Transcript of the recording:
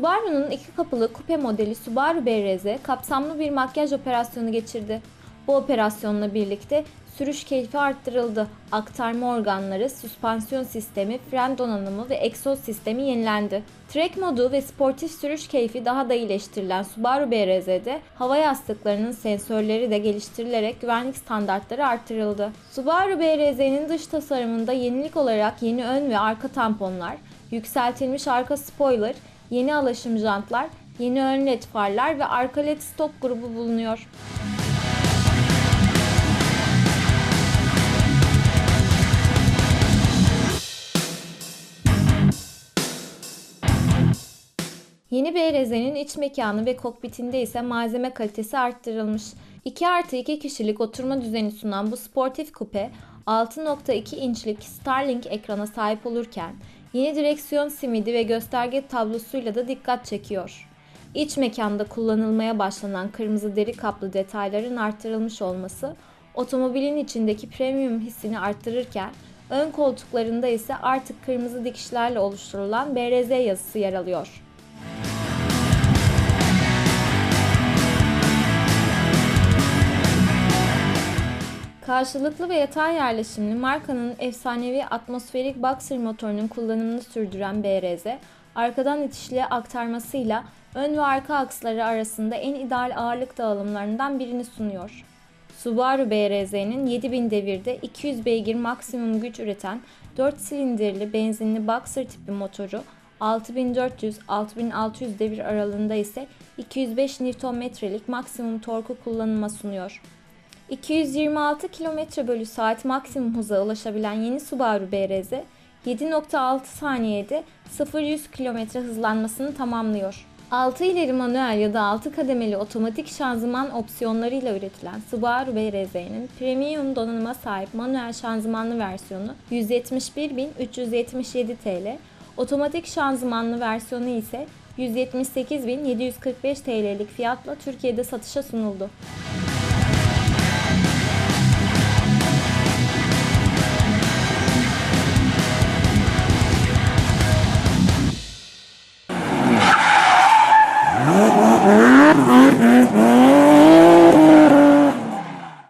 Subaru'nun iki kapılı kupe modeli Subaru BRZ kapsamlı bir makyaj operasyonu geçirdi. Bu operasyonla birlikte sürüş keyfi arttırıldı. Aktarma organları, süspansiyon sistemi, fren donanımı ve egzoz sistemi yenilendi. Trek modu ve sportif sürüş keyfi daha da iyileştirilen Subaru BRZ'de hava yastıklarının sensörleri de geliştirilerek güvenlik standartları artırıldı. Subaru BRZ'nin dış tasarımında yenilik olarak yeni ön ve arka tamponlar, yükseltilmiş arka spoiler, yeni alaşım jantlar, yeni ön led farlar ve arka led stop grubu bulunuyor. Yeni BRZ'nin iç mekanı ve kokpitinde ise malzeme kalitesi arttırılmış. 2 artı 2 kişilik oturma düzeni sunan bu sportif kupe 6.2 inçlik Starlink ekrana sahip olurken yeni direksiyon simidi ve gösterge tablosuyla da dikkat çekiyor. İç mekanda kullanılmaya başlanan kırmızı deri kaplı detayların arttırılmış olması otomobilin içindeki premium hissini arttırırken ön koltuklarında ise artık kırmızı dikişlerle oluşturulan BRZ yazısı yer alıyor. Karşılıklı ve yatay yerleşimli markanın efsanevi atmosferik boxer motorunun kullanımını sürdüren BRZ, arkadan itişli aktarmasıyla ön ve arka aksları arasında en ideal ağırlık dağılımlarından birini sunuyor. Subaru BRZ'nin 7000 devirde 200 beygir maksimum güç üreten 4 silindirli benzinli boxer tipi motoru 6400-6600 devir aralığında ise 205 Nm'lik maksimum torku kullanıma sunuyor. 226 km bölü saat maksimum hıza ulaşabilen yeni Subaru BRZ 7.6 saniyede 0-100 km hızlanmasını tamamlıyor. 6 ileri manuel ya da 6 kademeli otomatik şanzıman opsiyonlarıyla üretilen Subaru BRZ'nin premium donanıma sahip manuel şanzımanlı versiyonu 171.377 TL, otomatik şanzımanlı versiyonu ise 178.745 TL'lik fiyatla Türkiye'de satışa sunuldu.